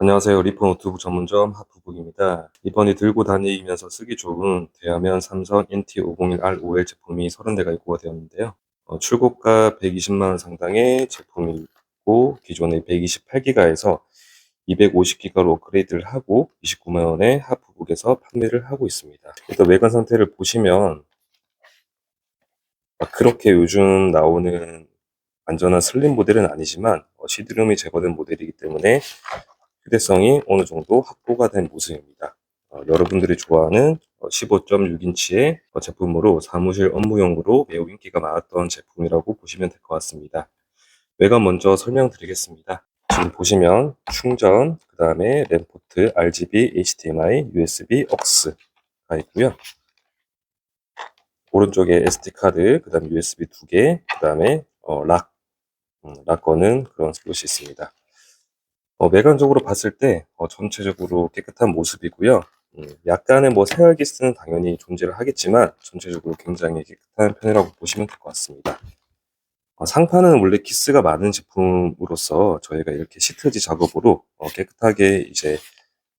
안녕하세요. 리포 노트북 전문점 하프북입니다. 이번에 들고 다니면서 쓰기 좋은 대화면 삼성 NT501R5L 제품이 30대가 입고가 되었는데요. 어, 출고가 120만원 상당의 제품이 있고 기존의 128기가에서 250기가로 업그레이드를 하고 29만원에 하프북에서 판매를 하고 있습니다. 일단 외관 상태를 보시면 막 그렇게 요즘 나오는 완전한 슬림 모델은 아니지만 어, 시드룸이 제거된 모델이기 때문에 휴대성이 어느 정도 확보가 된 모습입니다. 어, 여러분들이 좋아하는 15.6인치의 제품으로 사무실 업무용으로 매우 인기가 많았던 제품이라고 보시면 될 것 같습니다. 외관 먼저 설명드리겠습니다. 지금 보시면 충전, 그 다음에 램 포트, RGB, HDMI, USB, AUX가 있고요. 오른쪽에 SD 카드, 그 다음에 USB 두 개, 그 다음에 어, 락, 음, 락 거는 그런 슬롯이 있습니다. 어, 외관적으로 봤을 때 어, 전체적으로 깨끗한 모습이고요. 음, 약간의 뭐 새알기스는 당연히 존재를 하겠지만 전체적으로 굉장히 깨끗한 편이라고 보시면 될 것 같습니다. 어, 상판은 원래 기스가 많은 제품으로서 저희가 이렇게 시트지 작업으로 어, 깨끗하게 이제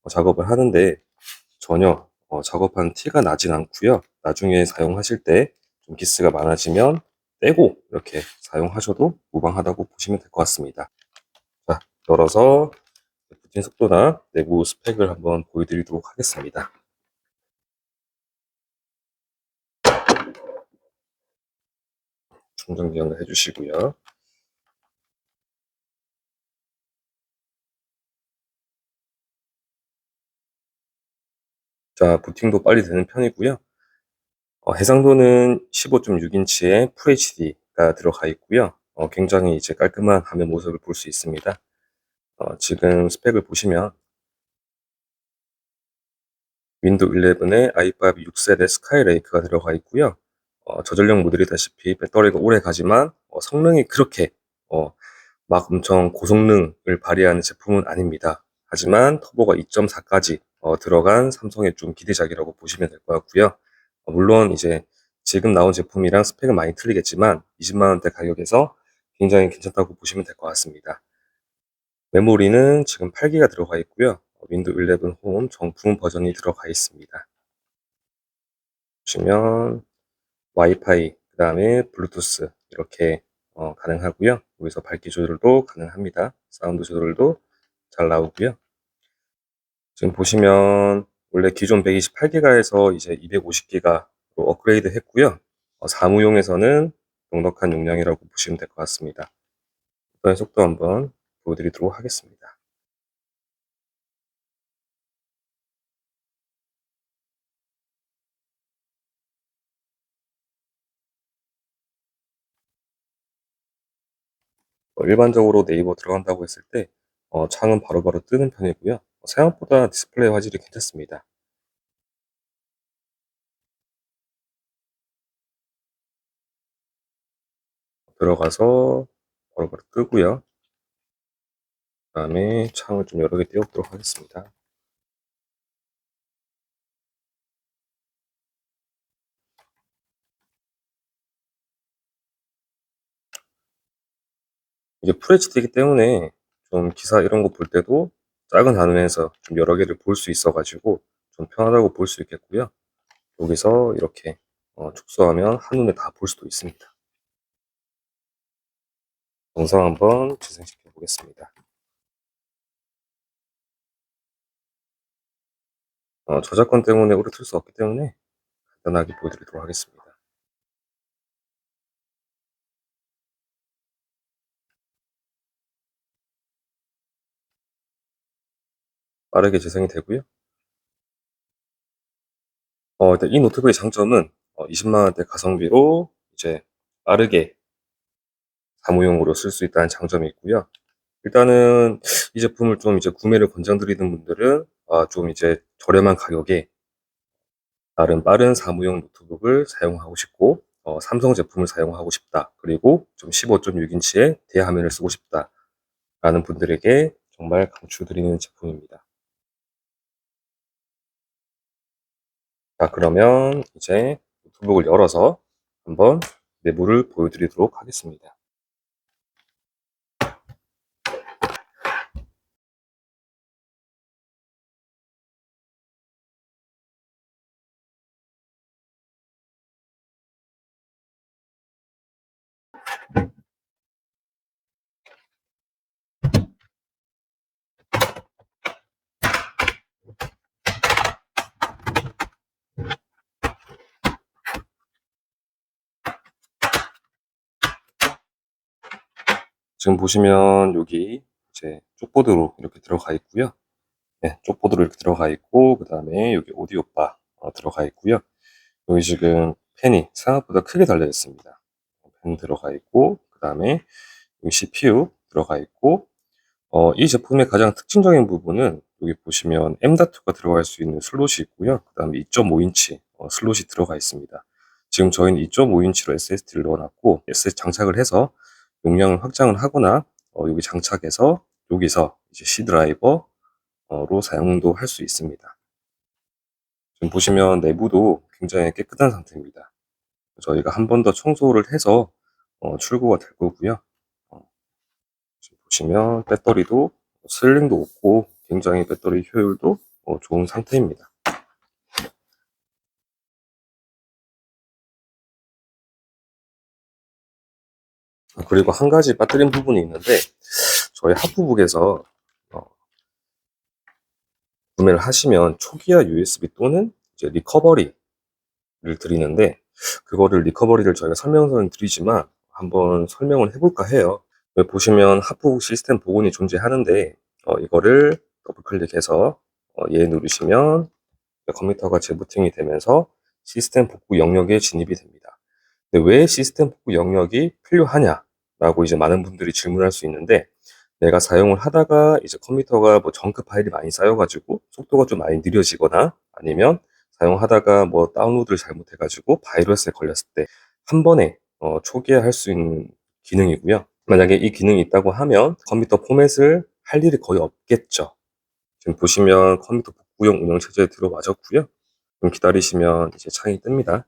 어, 작업을 하는데 전혀 어, 작업한 티가 나진 않고요. 나중에 사용하실 때 좀 기스가 많아지면 떼고 이렇게 사용하셔도 무방하다고 보시면 될 것 같습니다. 자, 열어서 부팅 속도나 내부 스펙을 한번 보여드리도록 하겠습니다. 충전 기능을 해주시고요. 자, 부팅도 빨리 되는 편이고요. 어, 해상도는 15.6인치의 FHD가 들어가 있고요. 어, 굉장히 이제 깔끔한 화면 모습을 볼 수 있습니다. 어, 지금 스펙을 보시면 윈도우 11에 i5 6세대 스카이레이크가 들어가 있고요. 어, 저전력 모델이다시피 배터리가 오래 가지만 어, 성능이 그렇게 어, 막 엄청 고성능을 발휘하는 제품은 아닙니다. 하지만 터보가 2.4까지 어, 들어간 삼성의 좀 기대작이라고 보시면 될 것 같고요. 어, 물론 이제 지금 나온 제품이랑 스펙은 많이 틀리겠지만 20만 원대 가격에서 굉장히 괜찮다고 보시면 될 것 같습니다. 메모리는 지금 8기가 들어가 있고요. 윈도우 11 홈 정품 버전이 들어가 있습니다. 보시면 와이파이, 그 다음에 블루투스 이렇게 어, 가능하고요. 여기서 밝기 조절도 가능합니다. 사운드 조절도 잘 나오고요. 지금 보시면 원래 기존 128기가에서 이제 250기가로 업그레이드 했고요. 어, 사무용에서는 넉넉한 용량이라고 보시면 될 것 같습니다. 이번에 속도 한번 보여드리도록 하겠습니다. 어, 일반적으로 네이버 들어간다고 했을 때 어, 창은 바로 바로 뜨는 편이고요. 생각보다 디스플레이 화질이 괜찮습니다. 들어가서 바로바로 뜨고요. 그 다음에 창을 좀 여러 개 띄워보도록 하겠습니다. 이게 FHD이기 때문에 좀 기사 이런 거 볼 때도 작은 화면에서 좀 여러 개를 볼 수 있어가지고 좀 편하다고 볼 수 있겠고요. 여기서 이렇게 어, 축소하면 한눈에 다 볼 수도 있습니다. 영상 한번 재생시켜 보겠습니다. 어, 저작권 때문에 오래 틀 수 없기 때문에 간단하게 보여드리도록 하겠습니다. 빠르게 재생이 되고요. 어, 일단 이 노트북의 장점은 어, 20만원대 가성비로 이제 빠르게 사무용으로 쓸 수 있다는 장점이 있고요. 일단은 이 제품을 좀 이제 구매를 권장드리는 분들은 아, 좀 이제 저렴한 가격에 다른 빠른 사무용 노트북을 사용하고 싶고 어, 삼성 제품을 사용하고 싶다. 그리고 좀 15.6인치의 대화면을 쓰고 싶다. 라는 분들에게 정말 강추드리는 제품입니다. 자, 그러면 이제 노트북을 열어서 한번 내부를 보여드리도록 하겠습니다. 지금 보시면 여기 이제 쪽보드로 이렇게 들어가 있고요. 네, 쪽보드로 이렇게 들어가 있고 그 다음에 여기 오디오 바 어, 들어가 있고요. 여기 지금 펜이 생각보다 크게 달려 있습니다. 펜 들어가 있고 그 다음에 CPU 들어가 있고 어, 이 제품의 가장 특징적인 부분은 여기 보시면 M.2가 들어갈 수 있는 슬롯이 있고요. 그 다음에 2.5인치 어, 슬롯이 들어가 있습니다. 지금 저희는 2.5인치로 SSD를 넣어놨고 SSD 장착을 해서 용량을 확장을 하거나 어, 여기 장착해서 여기서 이제 C 드라이버로 사용도 할 수 있습니다. 지금 보시면 내부도 굉장히 깨끗한 상태입니다. 저희가 한 번 더 청소를 해서 어, 출고가 될 거고요. 어, 지금 보시면 배터리도 슬링도 없고 굉장히 배터리 효율도 어, 좋은 상태입니다. 그리고 한 가지 빠뜨린 부분이 있는데 저희 하프북에서 어, 구매를 하시면 초기화 USB 또는 이제 리커버리를 드리는데 그거를 리커버리를 저희가 설명서는 드리지만 한번 설명을 해볼까 해요. 보시면 하프북 시스템 복원이 존재하는데 어, 이거를 더블 클릭해서 어, 얘 누르시면 컴퓨터가 재부팅이 되면서 시스템 복구 영역에 진입이 됩니다. 왜 시스템 복구 영역이 필요하냐 라고 이제 많은 분들이 질문할 수 있는데 내가 사용을 하다가 이제 컴퓨터가 뭐 정크 파일이 많이 쌓여가지고 속도가 좀 많이 느려지거나 아니면 사용하다가 뭐 다운로드를 잘못해가지고 바이러스에 걸렸을 때 한 번에 어, 초기화할 수 있는 기능이고요. 만약에 이 기능이 있다고 하면 컴퓨터 포맷을 할 일이 거의 없겠죠. 지금 보시면 컴퓨터 복구용 운영체제에 들어맞았고요. 좀 기다리시면 이제 창이 뜹니다.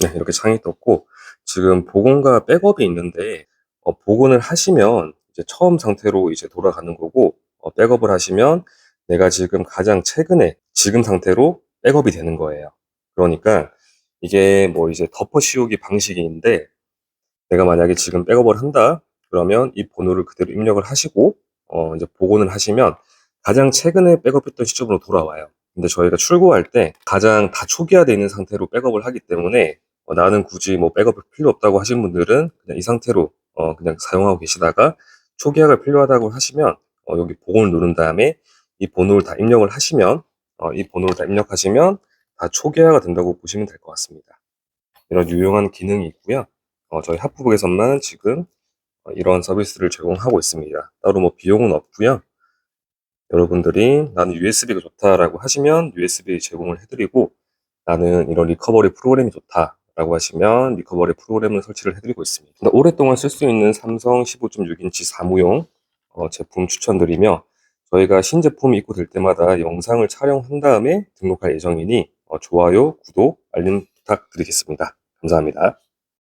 네, 이렇게 창이 떴고 지금 복원과 백업이 있는데 어, 복원을 하시면 이제 처음 상태로 이제 돌아가는 거고 어, 백업을 하시면 내가 지금 가장 최근에 지금 상태로 백업이 되는 거예요. 그러니까 이게 뭐 이제 덮어 씌우기 방식인데 내가 만약에 지금 백업을 한다 그러면 이 번호를 그대로 입력을 하시고 어 이제 복원을 하시면 가장 최근에 백업했던 시점으로 돌아와요. 근데 저희가 출고할 때 가장 다 초기화되어 있는 상태로 백업을 하기 때문에 어, 나는 굳이 뭐 백업이 필요 없다고 하신 분들은 그냥 이 상태로 어, 그냥 사용하고 계시다가 초기화가 필요하다고 하시면 어, 여기 복원을 누른 다음에 이 번호를 다 입력을 하시면 어, 이 번호를 다 입력하시면 다 초기화가 된다고 보시면 될 것 같습니다. 이런 유용한 기능이 있고요. 어, 저희 하프북에서만 지금 어, 이런 서비스를 제공하고 있습니다. 따로 뭐 비용은 없고요. 여러분들이 나는 USB가 좋다라고 하시면 USB 제공을 해드리고 나는 이런 리커버리 프로그램이 좋다 라고 하시면 리커버리 프로그램을 설치를 해드리고 있습니다. 오랫동안 쓸 수 있는 삼성 15.6인치 사무용 어, 제품 추천드리며 저희가 신제품이 입고될 때마다 영상을 촬영한 다음에 등록할 예정이니 어, 좋아요, 구독, 알림 부탁드리겠습니다. 감사합니다.